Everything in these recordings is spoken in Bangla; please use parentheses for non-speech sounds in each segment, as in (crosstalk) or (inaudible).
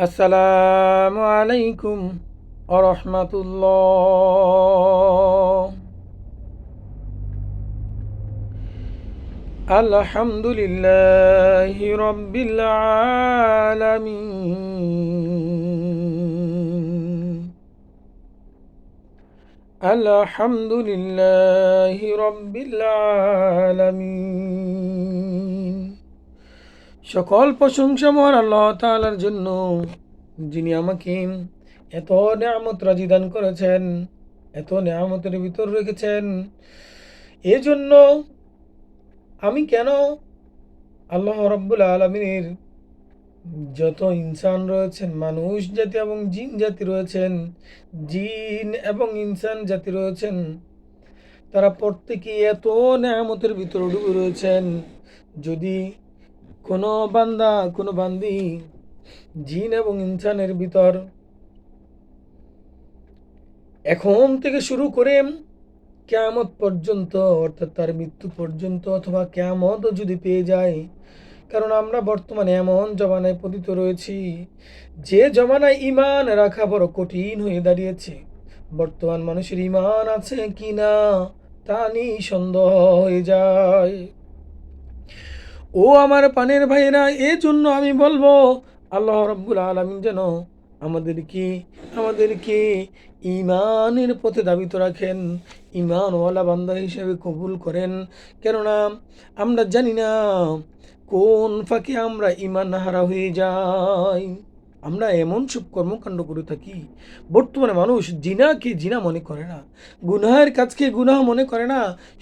আসসালামু আলাইকুম আরহামাতুল্লাহ আলহামদুলিল্লাহ রব্বিল আলামিন আলহামদুলিল্লাহ রব্বিল আলামিন সকল প্রশংসা মহান আল্লাহ তাআলার জন্য। যিনি আমাকে এত নিয়ামত রাজি দান করেছেন, এত নিয়ামতের ভিতর রেখেছেন। এজন্য আমি কেন আল্লাহ রব্বুল আলমিনের যত ইনসান রয়েছেন, মানুষ জাতি এবং জিন জাতি রয়েছেন, জিন এবং ইনসান জাতি রয়েছেন, তারা প্রত্যেকেই এত নিয়ামতের ভিতরে ডুবে রয়েছেন। যদি কোনো বান্দা, কোনো বান্দি, জিন এবং ইনসানের ভিতর। এখন থেকে শুরু করে কেয়ামত পর্যন্ত, অর্থাৎ তার মৃত্যু পর্যন্ত অথবা কেয়ামতও যদি পেয়ে যায়, কারণ আমরা বর্তমানে এমন জমানায় পতিত রয়েছি, যে জমানায় ইমান রাখা বড় কঠিন হয়ে দাঁড়িয়েছে। বর্তমান মানুষের ইমান আছে কি না তা নিয়ে সন্দেহ হয়ে যায়। ও আমার পানের ভাইয়েরা জন্য আমি বলব, আল্লাহ রব্বুল আলমিন যেন আমাদেরকে আমাদেরকে ইমানের পথে দাবিত রাখেন ইমানওয়ালা বান্দা হিসেবে কবুল করেন। কেননা, আমরা জানি না কোন ফাঁকে আমরা ইমান হারা হয়ে যাই। আমরা এমন সব কর্মকাণ্ড করে থাকি, বর্তমানে মানুষ জিনাকে জিনা মনে করে না, গুনাহের কাজকে গুনাহ মনে করে না,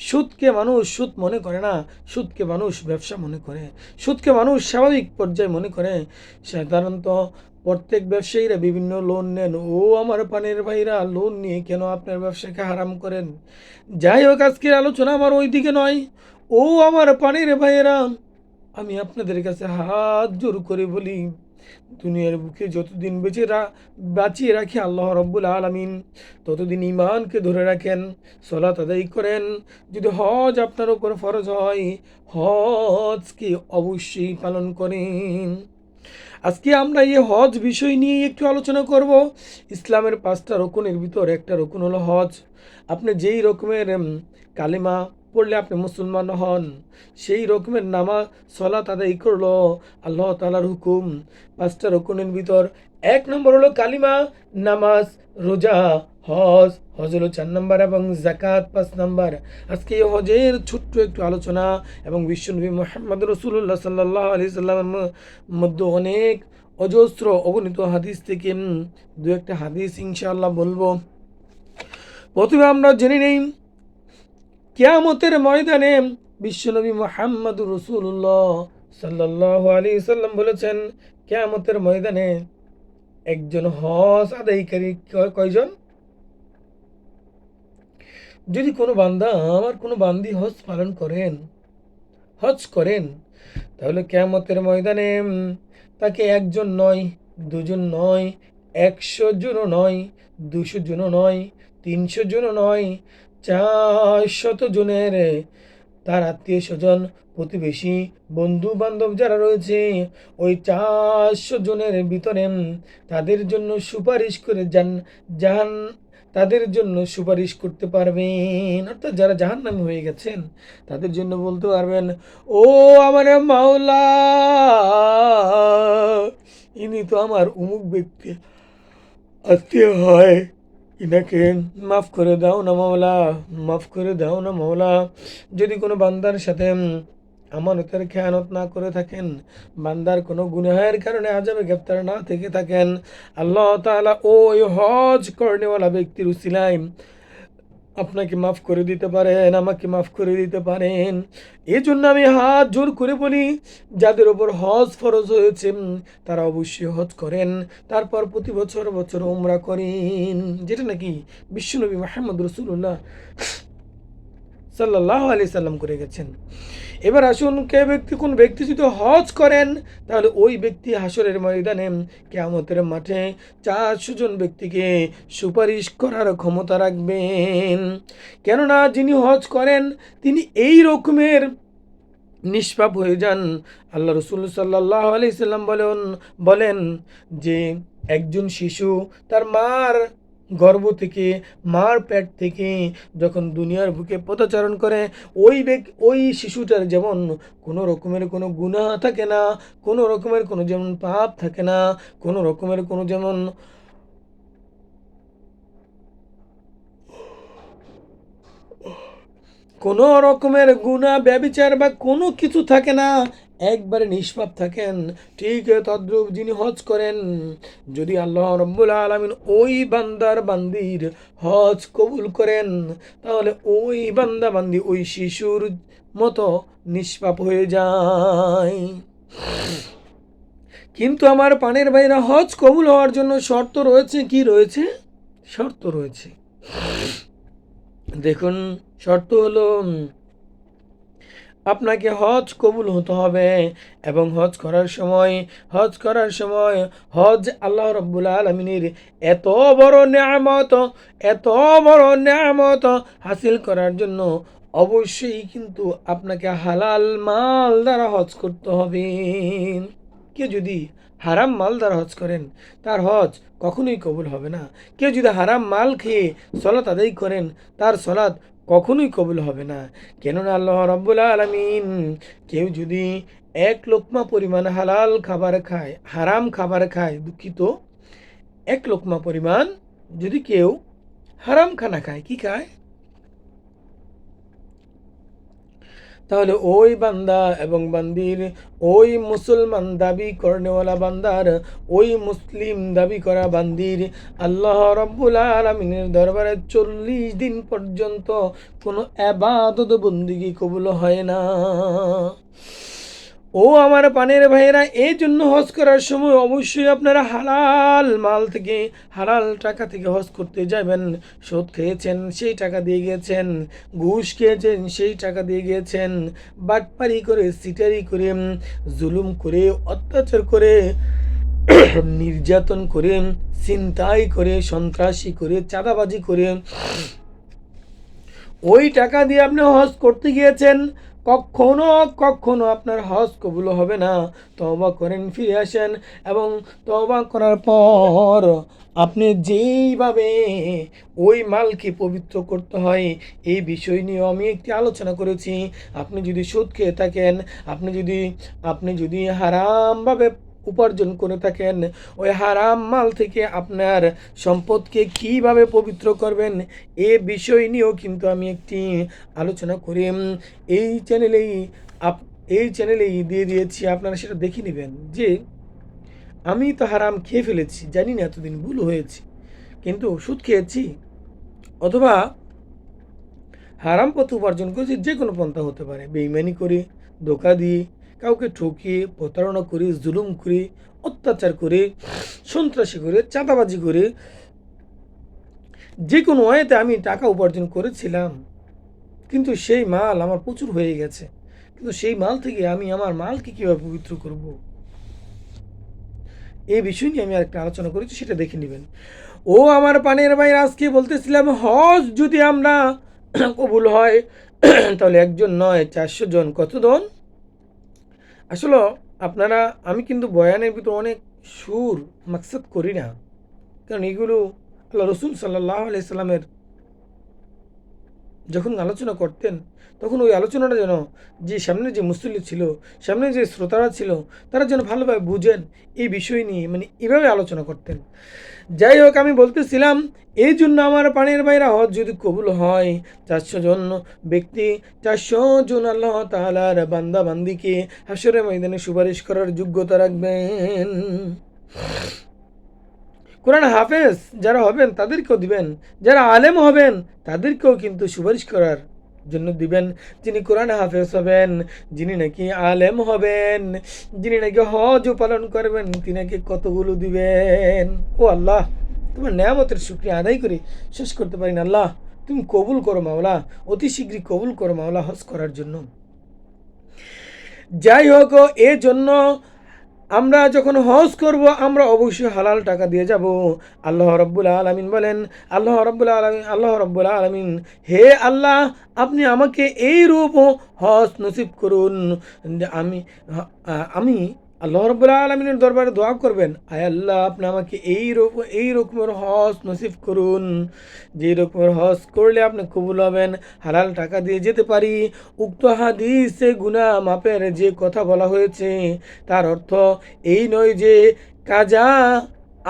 সুদকে মানুষ সুদ মনে করে না, সুদকে মানুষ ব্যবসা মনে করে, সুদকে মানুষ স্বাভাবিক পর্যায়ে মনে করে। সাধারণত প্রত্যেক ব্যবসায়ীরা বিভিন্ন লোন নেন, ও আমার পানের ভাইরা লোন নিয়ে কেন আপনার ব্যবসাকে হারাম করেন? যাই হোক, আজকের আলোচনা আমার ওই দিকে নয়। ও আমার পানের ভাইয়েরা, আমি আপনাদের কাছে হাত জোর করে বলি দুনিয়ার বুকে যতদিন বেঁচে রা বাঁচিয়ে রাখে আল্লাহ রব্বুল আলমিন, ততদিন ইমানকে ধরে রাখেন, সলাত আদায় করেন। যদি হজ আপনার উপর ফরজ হয়, হজকে অবশ্যই পালন করেন। আজকে আমরা এই হজ বিষয় নিয়ে একটু আলোচনা করব। ইসলামের পাঁচটা রকুনের ভিতর একটা রকুন হলো হজ। আপনি যেই রকমের কালিমা পড়লে আপনি মুসলমান হন। সেই রকমের নামা সলাত আদায় করল আল্লাহ তালার হুকুম। পাঁচটা রকুনের ভিতর এক নম্বর হলো কালিমা, নামাজ, রোজা, হজ। হজ হলো চার নম্বর এবং জাকাত পাঁচ নম্বর। আজকে এই হজের ছোট্ট একটু আলোচনা এবং বিশ্বনবী মোহাম্মদ রসুল্লাহ সাল্লাহ আলি সাল্লামের মধ্যে অনেক অজস্র অগণিত হাদিস থেকে দু একটা হাদিস ইনশাআল্লাহ বলব। প্রথমে আমরা জেনে নেই কেয়ামতের ময়দানে বিশ্বনবী মোহাম্মদ রসুল্লাহ সাল্লাহ আলী সাল্লাম বলেছেন, কেয়ামতের ময়দানে একজন হজ আদায়কারী কয়জন? যদি কোনো বান্দা আমার কোনো বান্দি হজ পালন করেন, হজ করেন, তাহলে কেয়ামতের ময়দানে তাকে একজন নয়, দুজন নয়, একশো জনও নয়, দুশো জনও নয়, তিনশো জনও নয় চারশত জনের, তার আত্মীয় স্বজন, প্রতিবেশী বন্ধু বান্ধব যারা রয়েছে, ওই চারশো জনের ভিতরে তাদের জন্য সুপারিশ করে যান জাহান, তাদের জন্য সুপারিশ করতে পারবেন। অর্থাৎ যারা জাহান নামে হয়ে গেছেন, তাদের জন্য বলতে পারবেন, ও আমার মাওলা, ইনি তো আমার উমুক ব্যক্তি, আত্মীয় হয়। ইনাকে মাফ করে দাও না মাওলা, মাফ করে দাও না মাওলা। যদি কোনো বান্দার সাথে আমানতের খেয়ানত না করে থাকেন, বান্দার কোনো গুনাহের কারণে আজাবে গ্রেপ্তার না থেকে থাকেন, আল্লাহ তালা ওই হজ কর্নেওয়ালা ব্যক্তির উসিলাই আপনাকে মাফ করে দিতে পারেন, আমাকে মাফ করে দিতে পারেন। এই জন্য আমি হাত জোর করে বলি, যাদের ওপর হজ ফরজ হয়েছে তারা অবশ্যই হজ করেন। তারপর প্রতি বছর বছর ওমরা করেন। যেটা নাকি বিশ্বনবী মাহমুদ রসুল্লাহ সাল্লাহ আলি সাল্লাম করে গেছেন। এবার আসুন কে ব্যক্তি কোন ব্যক্তি যদি হজ করেন, তাহলে ওই ব্যক্তি হাসরের ময়দানে কেয়ামতের মাঠে চারশো জন ব্যক্তিকে সুপারিশ করার ক্ষমতা রাখবেন। কেননা যিনি হজ করেন, তিনি এই রকমের নিষ্পাপ হয়ে যান। আল্লাহ রসুল সাল্লাহ আলি সাল্লাম বলেন বলেন যে একজন শিশু তার মার গর্ভ থেকে, মার পেট থেকে যখন দুনিয়ার বুকে পদচারণ করে, ওই ব্যক, ওই শিশুটার যেমন কোনো রকমের কোনো গুণা থাকে না, কোনো রকমের কোনো যেমন পাপ থাকে না, কোনো রকমের কোনো যেমন কোনো রকমের গুণা, ব্যবিচার বা কোনো কিছু থাকে না। একবারে নিষ্পাপ থাকেন। ঠিক তদ্রুপ যিনি হজ করেন, যদি আল্লাহ রব্বুল আলমিন ওই বান্দার বান্দির হজ কবুল করেন, তাহলে ওই বান্দা বান্দি ওই শিশুর মতো নিষ্পাপ হয়ে যায়। কিন্তু আমার পানের ভাইরা হজ কবুল হওয়ার জন্য শর্ত রয়েছে, কি রয়েছে? শর্ত রয়েছে। দেখুন, শর্ত হলো আপনাকে হজ কবুল হতে হবে এবং হজ করার সময়, হজ করার সময় হজ আল্লাহ রব্বুল আলমিনের এত বড় নিয়ামত, এত বড় নিয়ামত হাসিল করার জন্য অবশ্যই কিন্তু আপনাকে হালাল মাল দ্বারা হজ করতে হবে। কেউ যদি হারাম মাল দ্বারা হজ করেন, তার হজ কখনোই কবুল হবে না। কেউ যদি হারাম মাল খেয়ে সলাত আদায় করেন, তার সলাৎ কখনোই কবুল হবে না। কেননা আল্লাহ রব্বুল আলমিন কেউ যদি এক লোকমা পরিমাণ হালাল খাবার খায়, হারাম খাবার খায়, দুঃখিত, এক লোকমা পরিমাণ যদি কেউ হারাম খানা খায়, কি খায়? তাহলে ওই বান্দা এবং বান্দির, ওই মুসলমান দাবি করনেওয়ালা বান্দার, ওই মুসলিম দাবি করা বান্দির, আল্লাহ রব্বুল আলমিনের দরবারে চল্লিশ দিন পর্যন্ত কোনো আবাদত বন্দিগি কবুল হয় না। ও আমার পানের ভাইয়েরা, এই জন্য হজ করার সময় অবশ্যই আপনারা হালাল মাল থেকে, হালাল টাকা থেকে হজ করতে যাবেন। সুদ খেয়েছেন, সেই টাকা দিয়ে গিয়েছেন। ঘুষ খেয়েছেন, সেই টাকা দিয়ে গিয়েছেন। বাটপারি করে, সিটারি করে, জুলুম করে, অত্যাচার করে, (coughs) নির্যাতন করে চিন্তাই করে, সন্ত্রাসী করে, চাঁদাবাজি করে, ওই টাকা দিয়ে আপনি হজ করতে গিয়েছেন। কখনো কখনো আপনার হজ কবুল হবে না। তবা করেন, ফিরে আসেন এবং তবা করার পর আপনি যেইভাবে ওই মালকে পবিত্র করতে হয়, এই বিষয় নিয়ে আমি একটি আলোচনা করেছি। আপনি যদি সুদ খেয়ে থাকেন, আপনি যদি আপনি যদি হারামভাবে উপার্জন করে থাকেন। ওই হারাম মাল থেকে আপনার সম্পদকে কীভাবে পবিত্র করবেন, এ বিষয় নিয়েও কিন্তু আমি একটি আলোচনা করি। এই চ্যানেলেই আপ, এই চ্যানেলেই দিয়ে দিয়েছি, আপনারা সেটা দেখে নেবেন যে আমি তো হারাম খেয়ে ফেলেছি, জানি না এতদিন ভুল হয়েছে, কিন্তু ওষুধ খেয়েছি, অথবা হারাম পথ উপার্জন করেছি, যে কোনো পন্থা হতে পারে। বেইমানি করে, ধোকা দিয়ে কাউকে ঠকিয়ে, প্রতারণা করে, জুলুম করে, অত্যাচার করে, সন্ত্রাসী করে, চাঁদাবাজি করে, যে কোনো ওয়েতে আমি টাকা উপার্জন করেছিলাম। কিন্তু সেই মাল আমার প্রচুর হয়ে গেছে। কিন্তু সেই মাল থেকে আমি আমার মালকে কীভাবে পবিত্র করব? এই বিষয় নিয়ে আমি আরেকটা আলোচনা করেছি, সেটা দেখে নেবেন। ও আমার পানের ভাই, আজকে বলতেছিলাম, হজ যদি আমরা কবুল হয়, তাহলে একজন নয়, চারশো জন। কত জন? আসলে আপনারা, আমি কিন্তু বয়ানের ভিতর অনেক সুর মাকসাদ করি না। কারণ এগুলো আল্লাহ রসুল সাল্লাহ আলাইসাল্লামের যখন আলোচনা করতেন, তখন ওই আলোচনাটা যেন যে সামনে যে মুসল্লি ছিল, সামনে যে শ্রোতারা ছিল, তারা যেন ভালোভাবে বুঝেন এই বিষয় নিয়ে মানে এভাবে আলোচনা করতেন। যাই হোক আমি বলতেছিলাম, এই জন্য আমার পানির বাইরা হজ যদি কবুল হয়, চারশো জন ব্যক্তি, চারশো জন আল্লাহ তালার বান্দা বান্দিকে হাসরে ময়দানে সুপারিশ করার যোগ্যতা রাখবেন। কোরআন হাফেজ, যারা হবেন তাদেরকেও দিবেন, যারা আলেম হবেন তাদেরকেও কিন্তু সুপারিশ করার জন্য দিবেন। যিনি কোরআন হাফেজ হবেন, যিনি নাকি আলেম হবেন, যিনি নাকি হজ পালন করবেন, তিনি নাকি কতগুলো দিবেন? ও আল্লাহ, তোমার নেয়ামতের শুক্রিয়া আদায় করে শেষ করতে পারি না আল্লাহ। তুমি কবুল করো মাওলা, অতি শীঘ্রই কবুল করো মাওলা হজ করার জন্য। যাই হোক এর জন্য আমরা যখন হজ করব, আমরা অবশ্যই হালাল টাকা দিয়ে যাব। আল্লাহ রব্বুল আলমিন বলেন, আল্লাহ রব্বুল আলমিন, আল্লাহ রব্বুল আলমিন, হে আল্লাহ, আপনি আমাকে এই রূপ হজ নসিব করুন। আমি আমি আল্লাহ রব্বুল আলমিনের দরবারে দোয়া করবেন, আয় আল্লাহ, আপনি আমাকে এই এই রকমের হজ নসিব করুন। যে রকমের হজ করলে আপনি কবুল হবেন, হালাল টাকা দিয়ে যেতে পারি। উক্ত হাদিসে গুনা মাপের যে কথা বলা হয়েছে, তার অর্থ এই নয় যে কাজা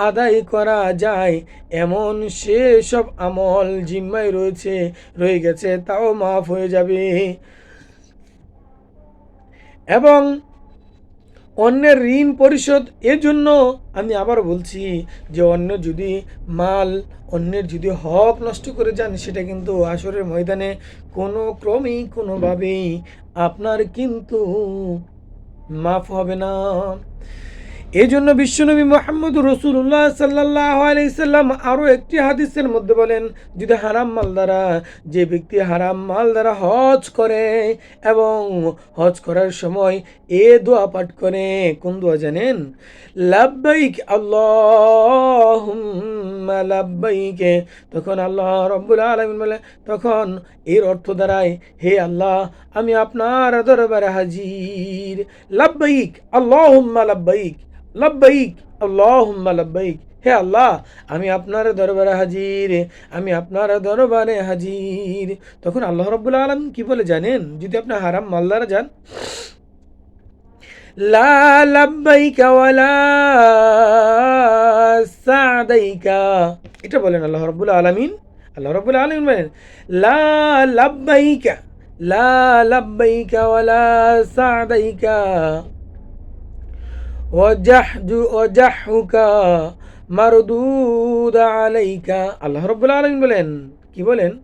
আদায় করা যায়, এমন সেসব আমল জিম্মায় রয়েছে, রয়ে গেছে, তাও মাফ হয়ে যাবে। এবং অন্যের ঋণ পরিশোধ, এজন্য আমি আবার বলছি যে অন্য যদি মাল, অন্যের যদি হক নষ্ট করে যান, সেটা কিন্তু আসরের ময়দানে কোনো ক্রমেই কোনোভাবেই আপনার কিন্তু মাফ হবে না। এই জন্য বিশ্বনবী মোহাম্মদ রসুল্লাহ সাল্লাহ আলাইসাল্লাম আরও একটি হাদিসের মধ্যে বলেন, যদি হারাম মাল দ্বারা যে ব্যক্তি হারাম মাল দ্বারা হজ করে এবং হজ করার সময় এ দোয়া পাঠ করে, কোন দোয়া জানেন? লাব্বাইক আল্লাহ লাব্বাইকে। তখন আল্লাহ রব্বুল আলমিন বলে, তখন এর অর্থ দাঁড়ায়, হে আল্লাহ, আমি আপনার দরবারে হাজির। লাব্বাইক আল্লাহ লাব্বাইক। লব্বাইক, আল্লাহুম্মা লব্বাইক। হে আল্লাহ, আমি আপনার দরবারে হাজির, আমি আপনার দরবারে হাজির। তখন আল্লাহ রব্বুল আলম কি বলে জানেন? যদি আপনি হারাম মালদারা যান। লা লাব্বাইকা ওয়ালা সাদাইকা। এটা বলেন আল্লাহ রব্বুল আলমিন। আল্লাহ রব্বুল আলমিন বলেন, লা লাব্বাইকা লা লাব্বাইকা ওয়ালা সাদাইকা। আলাইকা। আল্লাহ রব্বুল আলমিন বলেন, কি বলেন?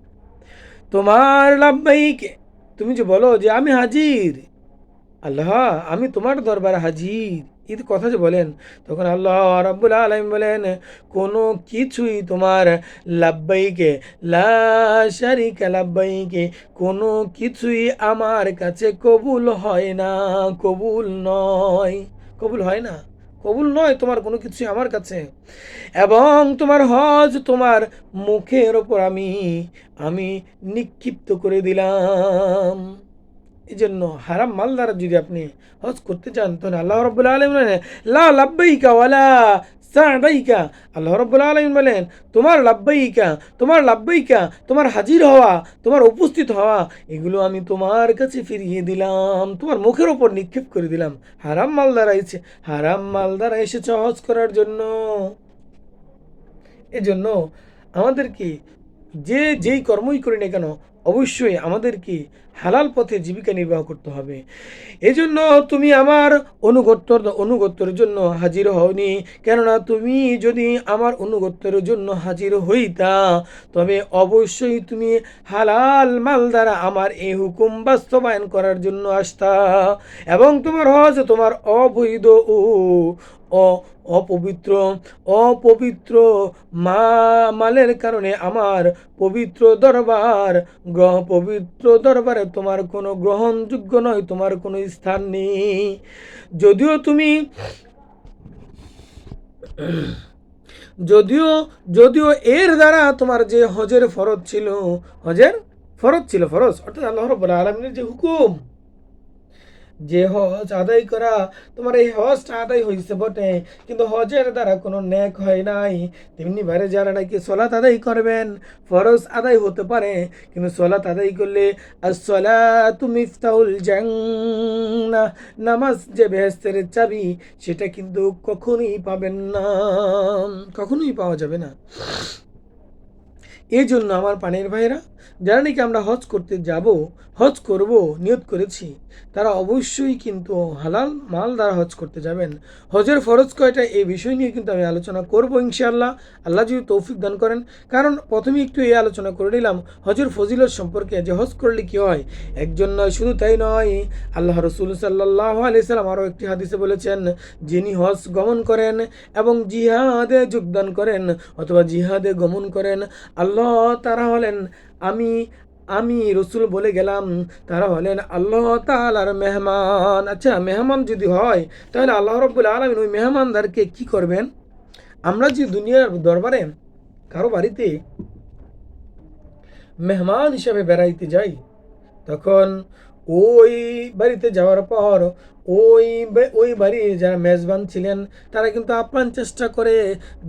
তোমার লাভবাহিকে তুমি যে বলো যে আমি হাজির। আল্লাহ, আমি তোমার দরবার হাজির। ঈদ কথা যে বলেন, তখন আল্লাহ রব্বুল আলম বলেন, কোনো কিছুই তোমার লাব্বাইকে লাশারিকা লাব্বাইকে, কোনো কিছুই আমার কাছে কবুল হয় না, কবুল নয়। কবুল হয় না। কবুল নয় তোমার কোনো কিছুই আমার কাছে। এবং তোমার হজ তোমার মুখের ওপর আমি আমি নিক্ষিপ্ত করে দিলাম। এই জন্য হারাম মাল দ্বারা যদি আপনি হজ করতে চান, তাহলে আল্লাহ রব্বুল আলম লা লাব্বাইকা ওয়ালা সাদাইকা, আল্লাহ রব্বুল আলমিন বলেন, তোমার লাব্বাইকা তোমার লাব্বাইকা, তোমার হাজির হওয়া, তোমার উপস্থিত হওয়া, এগুলো আমি তোমার কাছে ফিরিয়ে দিলাম, তোমার মুখের ওপর নিক্ষেপ করে দিলাম। হারাম মাল দ্বারা এসে, হারাম মাল দ্বারা এসেছে হজ করার জন্য। এজন্য আমাদেরকে যে যেই কর্মই করি না কেন, অবশ্যই আমাদেরকে হালাল পথে জীবিকা নির্বাহ করতে হবে। এজন্য তুমি আমার অনুগত্যর, অনুগত্যের জন্য হাজির হওনি। কেননা তুমি যদি আমার অনুগত্যের জন্য হাজির হইতা, তবে অবশ্যই তুমি হালাল মাল দ্বারা আমার এই হুকুম বাস্তবায়ন করার জন্য আসতা। এবং তোমার হজ তোমার অবৈধ ও অপবিত্র অপবিত্র মা, মালের কারণে আমার পবিত্র দরবার গ্রহ পবিত্র দরবারে তোমার কোনো গ্রহণযোগ্য নয়, তোমার কোনো স্থান নেই। যদিও তুমি, যদিও যদিও এর দ্বারা তোমার যে হজের ফরজ ছিল, হজের ফরজ ছিল, ফরজ, অর্থাৎ আল্লাহ রব্বুল আলমিনের যে হুকুম যে হজ আদায় করা, তোমার এই হজটা আদায় হয়েছে বটে, কিন্তু হজের দ্বারা কোনো ন্যাক হয় নাই। তেমনি বারে যারা নাকি সলাত আদায় করবেন, ফরজ আদায় হতে পারে, কিন্তু সলাত আদায় করলে আর সলা তুমি না নামাজ যে বেহেস্তের চাবি, সেটা কিন্তু কখনোই পাবেন না, কখনোই পাওয়া যাবে না। এই জন্য আমার পানির ভাইরা যারা নাকি আমরা হজ করতে যাব, হজ করব নিয়ত করেছি, তারা অবশ্যই কিন্তু হালাল মাল দ্বারা হজ করতে যাবেন। হজের ফরজ কয়টা এই বিষয় নিয়ে কিন্তু আমি আলোচনা করব ইনশাআল্লাহ। আল্লাহ যদি তৌফিক দান করেন। কারণ প্রথমে একটু এই আলোচনা করে নিলাম, হজের ফজিলত সম্পর্কে যে হজ করলে কী হয়? একজন নয়, শুধু তাই নয়, আল্লাহ রসুল সাল্লাহ আলিয়াল্লাম আরও একটি হাদিসে বলেছেন, যিনি হজ গমন করেন এবং জিহাদে যোগদান করেন অথবা জিহাদে গমন করেন, আল্লাহ তারা হলেন আমি আমি রসুল বলে গেলাম, তারা হলেন আল্লাহ তালার মেহমান। আচ্ছা মেহমান যদি হয়, তাহলে আল্লাহ রব্বুল আলমিন ওই মেহমানদারকে কি করবেন? আমরা যে দুনিয়ার দরবারে, কারও বাড়িতে মেহমান হিসাবে বেড়াইতে যাই, তখন ওই বাড়িতে যাওয়ার পর ওই ওই বাড়ির যারা মেজবান ছিলেন, তারা কিন্তু আপ্রাণ চেষ্টা করে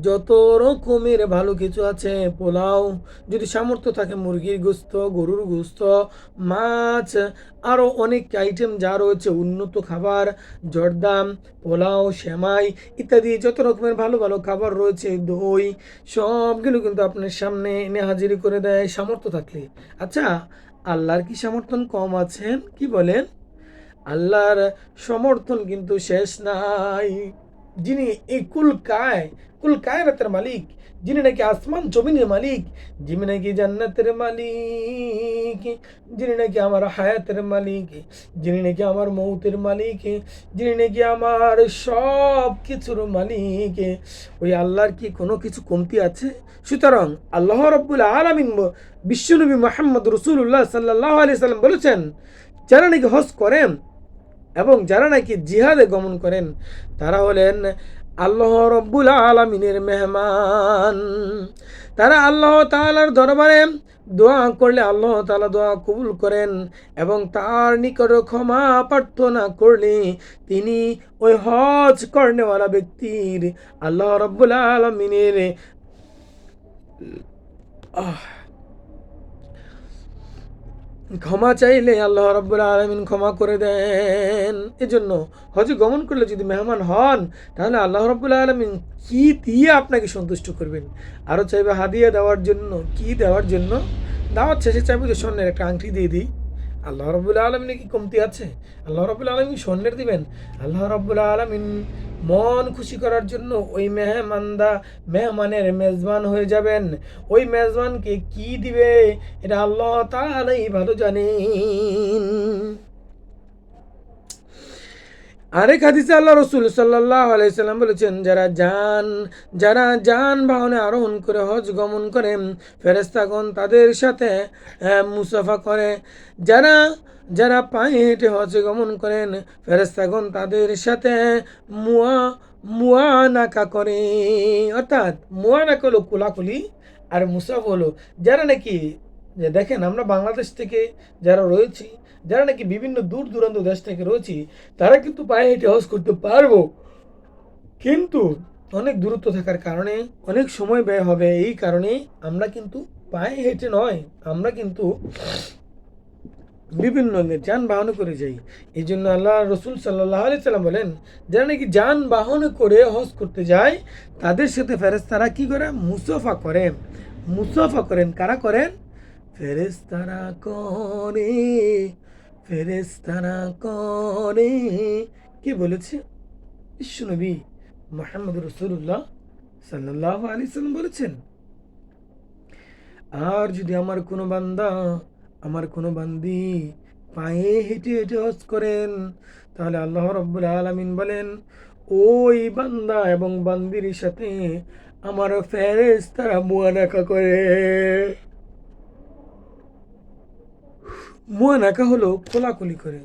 যত রকমের ভালো কিছু আছে, পোলাও, যদি সামর্থ্য থাকে মুরগির গোস্ত, গরুর গোস্ত, মাছ আরও অনেক আইটেম যা রয়েছে, উন্নত খাবার, জর্দাম, পোলাও, সেমাই ইত্যাদি যত রকমের ভালো ভালো খাবার রয়েছে, দই, সবগুলো কিন্তু আপনার সামনে এনে হাজিরি করে দেয় সামর্থ্য থাকলে। আচ্ছা আল্লাহর কি সমর্থন কম আছেন কি বলেন? আল্লাহর সমর্থন কিন্তু শেষ নাই। যিনি এই কুল কায়, কুল মালিক যিনি নাকি আসমান জমিনের মালিক যিনি নাকি জান্নাতের মালিক যিনি নাকি আমার হায়াতের মালিক যিনি নাকি আমার মৌতের মালিক যিনি নাকি আমার সব কিছুর মালিক ওই আল্লাহর কি কোনো কিছু কমতি আছে সুতরাং আল্লাহ রব্বুল আলমিন বিশ্বনবী মোহাম্মদ রসুল্লাহ সাল্লাহ আলি সাল্লাম বলেছেন যারা নাকি হজ করেন এবং যারা নাকি জিহাদে গমন করেন, তারা হলেন আল্লাহ রব্বুল আলমিনের মেহমান। তারা আল্লাহ তালার দরবারে দোয়া করলে আল্লাহ তালা দোয়া কবুল করেন এবং তার নিকট ক্ষমা প্রার্থনা করলে তিনি ওই হজ কর্নেওয়ালা ব্যক্তির আল্লাহ রব্বুল আলমিনের আহ ক্ষমা চাইলে আল্লাহ রব্বুল আলমিন ক্ষমা করে দেন। এজন্য হজে গমন করলে যদি মেহমান হন, তাহলে আল্লাহ রব্বুল আলমিন কি দিয়ে আপনাকে সন্তুষ্ট করবেন? আরও চাইবে হাদিয়া দেওয়ার জন্য, কি দেওয়ার জন্য? দাওয়াত শেষে চাইবে যে স্বর্ণের একটা আংটি দিয়ে দিই। আল্লাহ রবুল্লা আলমিনে কি কমতি আছে? আল্লাহ রবুল্লা আলমিন স্বর্ণের দিবেন? আল্লাহ রবুল্লা আলমিন মন খুশি করার জন্য ওই মেহমানদা, মেহমানের মেজবান হয়ে যাবেন। ওই মেজবানকে কি দিবে? এটা আল্লাহ তালাই ভালো জানেন। আরেক হাদিসে আল্লাহ রসুল সাল্লাহ আলাইসাল্লাম বলেছেন, যারা যান যারা যান বাহনে আরোহণ করে, হজ গমন করে ফেরেস্তাগণ তাদের সাথে মুসাফা করে। যারা যারা পায়ে হেঁটে হজে গমন করেন ফেরেস্তাগণ তাদের সাথে মুয়া, মুয়ানাকা করে। অর্থাৎ মুয়ানাকা হলো কোলাকুলি আর মুসাফ হলো। যারা নাকি, যে দেখেন আমরা বাংলাদেশ থেকে যারা রয়েছি যারা নাকি বিভিন্ন দূর দূরান্ত দেশ থেকে রয়েছি, তারা কিন্তু পায়ে হেঁটে হজ করতে পারব। কিন্তু অনেক দূরত্ব থাকার কারণে, অনেক সময় ব্যয় হবে। এই কারণে আমরা কিন্তু পায়ে হেঁটে নয়, আমরা কিন্তু বিভিন্ন যানবাহনে করে যাই। এই জন্য আল্লাহ রসুল সাল্লাহ আলি সাল্লাম বলেন, যারা নাকি যানবাহনে করে হজ করতে যায়, তাদের সাথে ফেরেস্তারা কি করে? মুসাফা করে মুসাফা করেন কারা করেন? ফেরেস্তারা করে। ফেরেস্তারা করে। কে বলেছে? বিশ্বনবী মোহাম্মদ রসুল্লাহ সাল্লাহ আলি সাল্লাম বলেছেন, আর যদি আমার কোনো বান্দা, আমার কোনো বান্দি পায়ে হেঁটে হেঁটে হজ করেন, তাহলে আল্লাহ রব্বুল আলমিন বলেন, ওই বান্দা এবং বান্দির সাথে আমার ফেরেস তারা মুয়ানাকা করে। মুয়ানাকা হলো কোলাকুলি করে।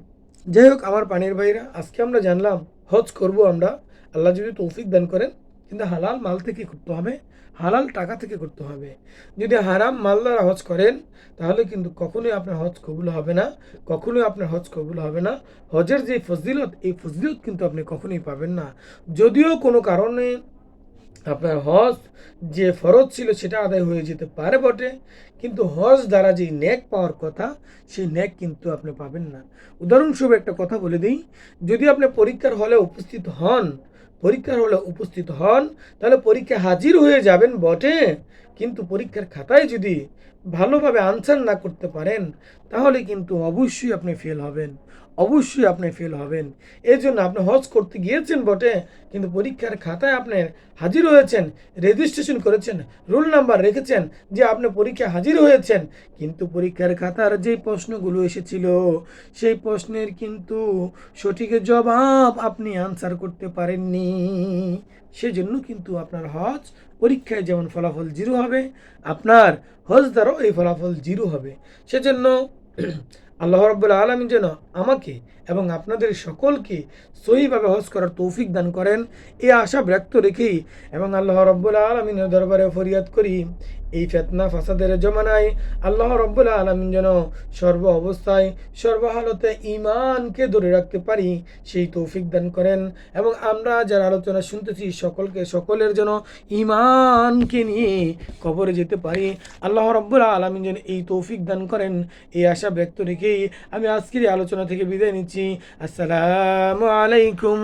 যাই হোক আমার পানির ভাইরা, আজকে আমরা জানলাম, হজ করব আমরা। আল্লাহ যদি তৌফিক দান করেন, কিন্তু হালাল মাল থেকে করতে হবে, হালাল টাকা থেকে করতে হবে। যদি হারাম মাল দ্বারা হজ করেন, তাহলে কিন্তু কখনোই আপনার হজ কবুল হবে না, কখনোই আপনার হজ কবুল হবে না। হজের যে ফজিলত, এই ফজিলত কিন্তু আপনি কখনোই পাবেন না। যদিও কোনো কারণে আপনার হজ যে ফরজ ছিল সেটা আদায় হয়ে যেতে পারে বটে। কিন্তু হজ দ্বারা যে ন্যাক পাওয়ার কথা, সেই ন্যাক কিন্তু আপনি পাবেন না। উদাহরণস্বরূপ একটা কথা বলে দিই, যদি আপনি পরীক্ষার হলে উপস্থিত হন, পরীক্ষার হলে উপস্থিত হন, তাহলে পরীক্ষা হাজির হয়ে যাবেন বটে। কিন্তু পরীক্ষার খাতায় যদি ভালোভাবে আনসার না করতে পারেন, তাহলে কিন্তু অবশ্যই আপনি ফেল হবেন। অবশ্যই আপনি ফেল হবেন। এই জন্য আপনি হজ করতে গিয়েছেন বটে, কিন্তু পরীক্ষার খাতায় আপনি হাজির হয়েছেন রেজিস্ট্রেশন করেছেন রোল নাম্বার রেখেছেন যে আপনি পরীক্ষায় হাজির হয়েছেন। কিন্তু পরীক্ষার খাতার যে প্রশ্নগুলো এসেছিল, সেই প্রশ্নের কিন্তু সঠিক জবাব আপনি আনসার করতে পারেননি। সেজন্য কিন্তু আপনার হজ পরীক্ষায় যেমন ফলাফল জিরো হবে, আপনার হজ দ্বারাও এই ফলাফল জিরো হবে। সেজন্য আল্লাহ রব্বুল আলমী যেন আমাকে এবং আপনাদের সকলকে সহিভাবে হজ করার তৌফিক দান করেন। এ আশা ব্যক্ত রেখেই এবং আল্লাহ রব্বুল আলমিনের দরবারে ফরিয়াদ করি। এই ফেতনা ফাসাদের জমানায় আল্লাহ রব্বুল আলমিন যেন সর্ব অবস্থায় সর্বহালতে ইমানকে ধরে রাখতে পারি, সেই তৌফিক দান করেন। এবং আমরা যারা আলোচনা শুনতেছি, সকলকে, সকলের যেন ইমানকে নিয়ে কবরে যেতে পারি। আল্লাহ রব্বুল আলমিন যেন এই তৌফিক দান করেন। এই আশা ব্যক্ত রেখেই আমি আজকের আলোচনা থেকে বিদায় নিচ্ছি। আসসালামু আলাইকুম।